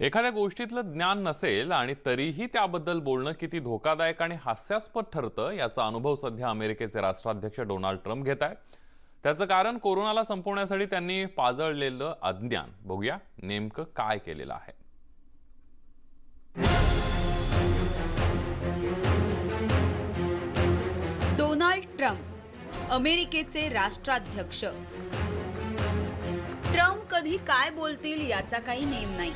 एखाद्या गोष्टीतलं ज्ञान नसेल आणि तरीही त्याबद्दल बोलणं किती धोकादायक आणि हास्यास्पद ठरतं याचा अनुभव सध्या अमेरिकेचे राष्ट्राध्यक्ष डोनाल्ड ट्रम्प घेत आहेत. त्याचं कारण कोरोनाला संपवण्यासाठी त्यांनी पाजळलेलं अज्ञान. बघूया नेमकं काय केलेलं आहे. डोनाल्ड ट्रम्प अमेरिकेचे राष्ट्राध्यक्ष. कधी काय बोलतील याचा काही नेम नाही.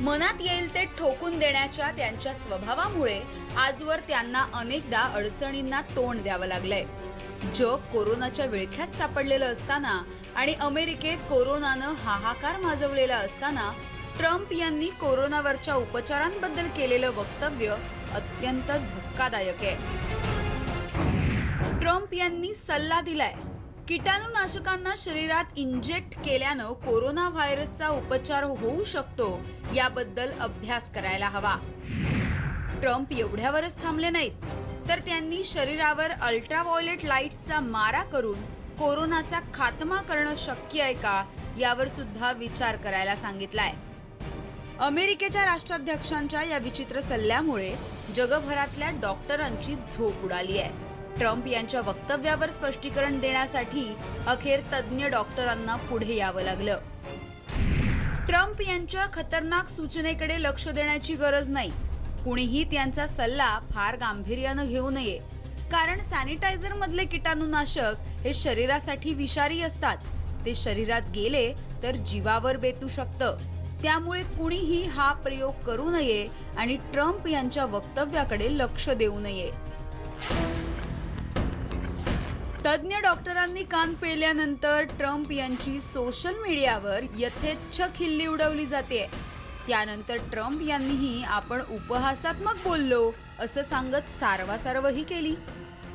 मनात येईल ते ठोकून देण्याच्या त्यांच्या स्वभावामुळे आजवर त्यांना अनेकदा अडचणींना तोंड द्यावं लागलंय. जग कोरोनाच्या विळख्यात सापडलेलं असताना आणि अमेरिकेत कोरोनानं हाहाकार माजवलेला असताना ट्रम्प यांनी कोरोनावरच्या उपचारांबद्दल केलेलं वक्तव्य अत्यंत धक्कादायक आहे. ट्रम्प यांनी सल्ला दिलाय कीटाणुनाशकांना शरीरात इंजेक्ट केल्यानं कोरोना व्हायरसचा उपचार होऊ शकतो याबद्दल अभ्यास करायला हवा. ट्रम्प एवढ्यावरच थांबले नाहीत तर त्यांनी शरीरावर अल्ट्राव्हायोलेट लाईटचा मारा करून कोरोनाचा खात्मा करणं शक्य आहे का यावर सुद्धा विचार करायला सांगितलाय. अमेरिकेच्या राष्ट्राध्यक्षांच्या या विचित्र सल्ल्यामुळे जगभरातल्या डॉक्टरांची झोप उडाली आहे. ट्रम्प यांच्या वक्तव्यावर स्पष्टीकरण देण्यासाठी अखेर तज्ज्ञ डॉक्टरांना पुढे यावं लागलं. ट्रम्प यांच्या खतरनाक सूचनेकडे लक्ष देण्याची गरज नाही. कुणीही त्यांचा सल्ला फार गांभीर्यानं घेऊ नये. कारण सॅनिटायझर मधले कीटाणुनाशक हे शरीरासाठी विषारी असतात. ते शरीरात गेले तर जीवावर बेतू शकतं. त्यामुळे कुणीही हा प्रयोग करू नये आणि ट्रम्प यांच्या वक्तव्याकडे लक्ष देऊ नये. तज्ज्ञ डॉक्टरांनी कान पेल्यानंतर ट्रम्प यांची सोशल मीडियावर यथेच्छ खिल्ली उडवली जाते. त्यानंतर ट्रम्प यांनीही आपण उपहासात्मक बोललो असं सांगत सारवासारवही केली.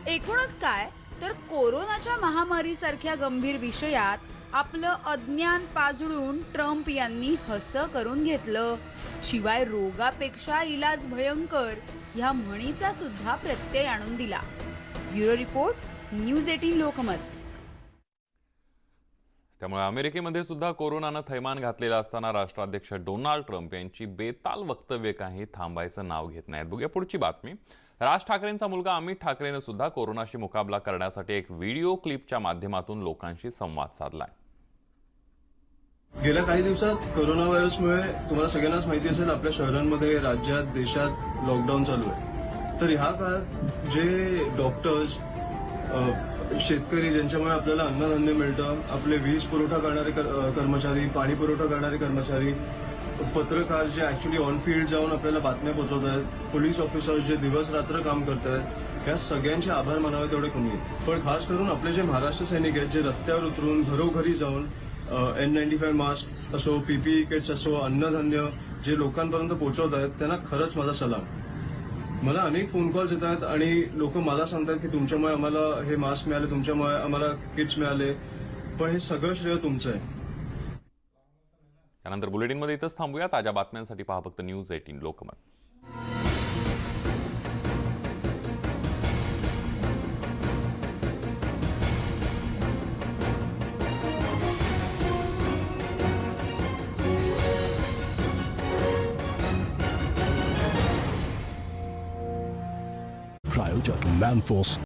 एकूणच काय? तर कोरोनाच्या महामारीसारख्या गंभीर विषयात आपलं अज्ञान पाजळून ट्रम्प यांनी हसं करून घेतलं. शिवाय रोगापेक्षा इलाज भयंकर ह्या म्हणीचा सुद्धा प्रत्यय आणून दिला. Bureau report news eighteen Lokmat. त्यामुळे अमेरिकेमध्ये सुद्धा कोरोनानं थैमान घातलेलं असताना राष्ट्राध्यक्ष डोनाल्ड ट्रम्प यांची बेताल वक्तव्य काही थांबायचं नाव घेत नाहीत. बघूया पुढची बातमी. राज ठाकरेंचा मुलगा अमित ठाकरेनं सुद्धा कोरोनाशी मुकाबला करण्यासाठी एक व्हिडिओ क्लिपच्या माध्यमातून लोकांशी संवाद साधलाय. गेल्या काही दिवसात कोरोना व्हायरसमुळे तुम्हाला सगळ्यांनाच माहिती असेल आपल्या शहरांमध्ये राज्यात देशात लॉकडाऊन चालू आहे. तर ह्या काळात जे डॉक्टर्स शेतकरी ज्यांच्यामुळे आपल्याला अन्नधान्य मिळतं आपले वीज पुरवठा करणारे कर्मचारी पाणी पुरवठा करणारे कर्मचारी पत्रकार जे ऍक्च्युली ऑन फील्ड जाऊन आपल्याला बातम्या पोहोचवत आहेत पोलीस ऑफिसर्स जे दिवस रात्र काम करत आहेत या सगळ्यांचे आभार मानावे तेवढे कमी आहेत. पण खास करून आपले जे महाराष्ट्र सैनिक आहेत जे रस्त्यावर उतरून घरोघरी जाऊन एन नाईन्टी फाय मास्क असो पीपीई किट्स असो अन्नधान्य जे लोकांपर्यंत पोहोचवत आहेत त्यांना खरंच माझा सलाम. मला अनेक फोन कॉल्स येतात आणि लोक मला सांगतात की तुमच्यामुळे आम्हाला हे मास्क मिळाले तुमच्यामुळे आम्हाला किट्स मिळाले. पण हे सगळं श्रेय तुमचं आहे. त्यानंतर बुलेटिनमध्ये इथंच थांबूया. ताज्या बातम्यांसाठी पहा फक्त news eighteen Lokmat. Man Manforce.